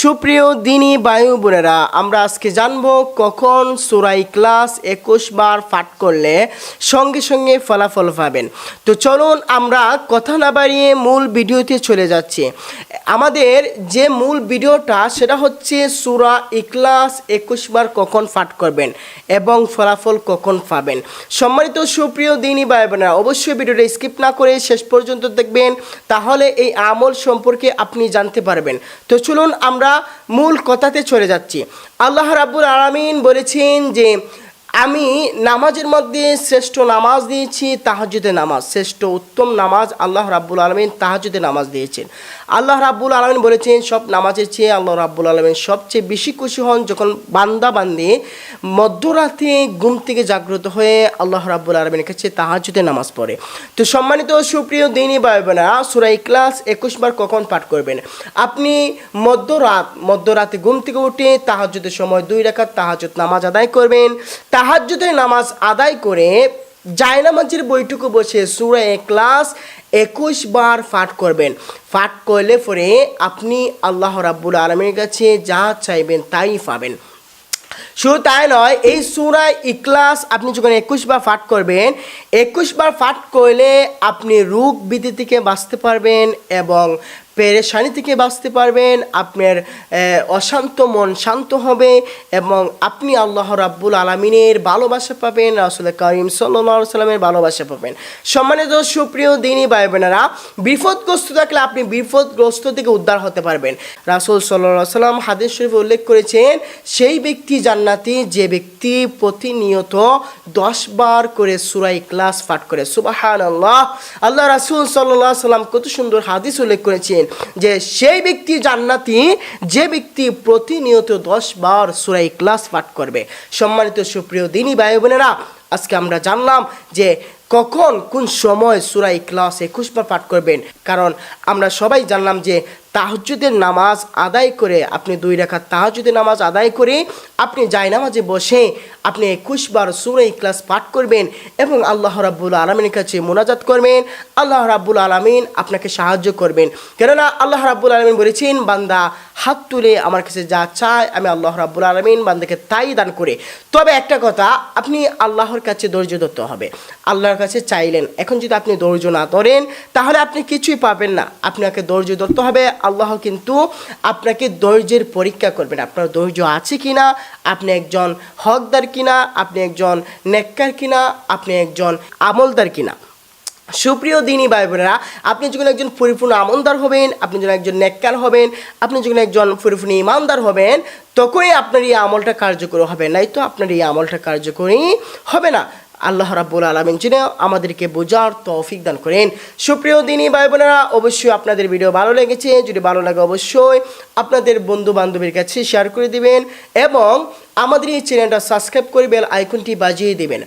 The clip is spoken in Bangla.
সুপ্রিয় দিনী বায়ু বোনেরা, আমরা আজকে জানব কখন সুরাই ক্লাস একুশ বার পাঠ করলে সঙ্গে সঙ্গে ফলাফল পাবেন। তো চলুন আমরা কথা না বাড়িয়ে মূল ভিডিওতে চলে যাচ্ছি। আমাদের যে মূল ভিডিওটা, সেটা হচ্ছে সুরা ইকলাস একুশ বার কখন পাঠ করবেন এবং ফলাফল কখন পাবেন। সম্মানিত সুপ্রিয় দিনী বায়ু বোনেরা, অবশ্যই ভিডিওটা স্কিপ না করে শেষ পর্যন্ত দেখবেন, তাহলে এই আমল সম্পর্কে আপনি জানতে পারবেন। তো চলুন আমরা মূল কথাতে চলে যাচ্ছি। আল্লাহ রাব্বুল আলামিন বলেছেন যে আমি নামাজের মধ্যে শ্রেষ্ঠ নামাজ দিয়েছি তাহাজুদে নামাজ। শ্রেষ্ঠ উত্তম নামাজ আল্লাহ রাব্বুল আলমিন তাহাজুদে নামাজ দিয়েছেন। আল্লাহ রাব্বুল আলমিন বলেছেন, সব নামাজের চেয়ে আল্লাহ রাব্বুল আলমিন সবচেয়ে বেশি খুশি হন যখন বান্দা বান্দি মধ্যরাতে ঘুম থেকে জাগ্রত হয়ে আল্লাহ রাব্বুল আলমিনের কাছে তাহাজুদে নামাজ পড়ে। তো সম্মানিত সুপ্রিয় দিনী ভাই বোনেরা সুরাই ক্লাস একুশ বার কখন পাঠ করবেন? আপনি মধ্যরাত, মধ্যরাতে ঘুম থেকে উঠে তাহাজুদের সময় দুই রেখার তাহাজুদ নামাজ আদায় করবেন। তাহাজ্জুদের নামাজ আদায় করে জায়নামাজের বৈঠকে বসে সুরা ক্লাস একুশ বার পাঠ করবেন। পাঠ করলে পরে আপনি আল্লাহ রাব্বুল আলমীর কাছে যা চাইবেন তাই পাবেন। শুধু তাই নয়, এই সুরা ইকলাস আপনি যখন একুশ বার পাঠ করবেন, একুশ বার পাঠ করলে আপনি রোগ বিধি থেকে বাঁচতে পারবেন এবং পেরেশানি থেকে বাঁচতে পারবেন, আপনার অশান্ত মন শান্ত হবে এবং আপনি আল্লাহ রাব্বুল আলমিনের ভালোবাসা পাবেন, রাসুল করিম সাল্লা সাল্লামের ভালোবাসা পাবেন। সম্মানিত সুপ্রিয় দিনী ভাই বোনেরা বিপদগ্রস্ত থাকলে আপনি বিপদগ্রস্ত থেকে উদ্ধার হতে পারবেন। রাসুল সাল্লাহ সাল্লাম হাদিস শরীফে উল্লেখ করেছেন, সেই ব্যক্তি জান্নাতি, যে ব্যক্তি প্রতিনিয়ত দশ বার করে সুরাই ক্লাস পাঠ করে। সুবাহান আল্লাহ আল্লাহ রাসুল সাল্লাহ সাল্লাম কত সুন্দর হাদিস উল্লেখ করেছেন যে সেই ব্যক্তি জান্নাতি, যে ব্যক্তি প্রতিনিয়ত দশ বার সুরাই ক্লাস পাঠ করবে। সম্মানিত সুপ্রিয় দিনী ভাই বোনেরা আজকে আমরা জানলাম যে কখন কোন সময় সুরাই ক্লাস একুশ বার পাঠ করবেন? কারণ আমরা সবাই জানলাম যে তাহাজুদের নামাজ আদায় করে আপনি দুই রেখা তাহাজুদের নামাজ আদায় করে আপনি যাই নামাজে বসে আপনি একুশ বার সুরাই ক্লাস পাঠ করবেন এবং আল্লাহ রাব্বুল আলমিনের কাছে মোনাজাত করবেন। আল্লাহ রাব্বুল আলমিন আপনাকে সাহায্য করবেন। কেননা আল্লাহ রাব্বুল আলমিন বলেছেন, বান্দা হাত তুলে আমার কাছে যা চায় আমি আল্লাহ রাব্বুল আলমিন বান্দাকে তাই দান করে। তবে একটা কথা, আপনি আল্লাহর কাছে ধৈর্য ধরতে হবে। আল্লাহর কাছে চাইলেন। এখন যদি আপনি ধৈর্য না ধরেন, তাহলে আপনি কিছুই পাবেন না। আপনাকে ধৈর্য ধরতে হবে। আল্লাহ কিন্তু আপনাকে ধৈর্যের পরীক্ষা করবেন। আপনার ধৈর্য আছে কি না আপনি একজন হকদার কিনা? আপনি একজন নেককার কিনা? আপনি একজন আমলদার কিনা? সুপ্রিয় দিনী ভাই বোনেরা আপনি যখন একজন পরিপূর্ণ আমলদার হবেন, আপনি যখন একজন নেককার হবেন, আপনি যখন একজন পরিপূর্ণ ইমানদার হবেন, তখনই আপনার এই আমলটা কার্যকর হবে। নাই তো আপনার এই আমলটা কার্যকরী হবে না। আল্লাহ রাব্বুল আলমিন যিনি আমাদেরকে বোঝার তৌফিক দান করেন। সুপ্রিয় দিনী ভাই বোনেরা, অবশ্যই আপনাদের ভিডিও ভালো লেগেছে। যদি ভালো লাগে অবশ্যই আপনাদের বন্ধু বান্ধবীর কাছে শেয়ার করে দিবেন এবং আমাদের এই চ্যানেলটা সাবস্ক্রাইব করে বেল আইকনটি বাজিয়ে দিবেন।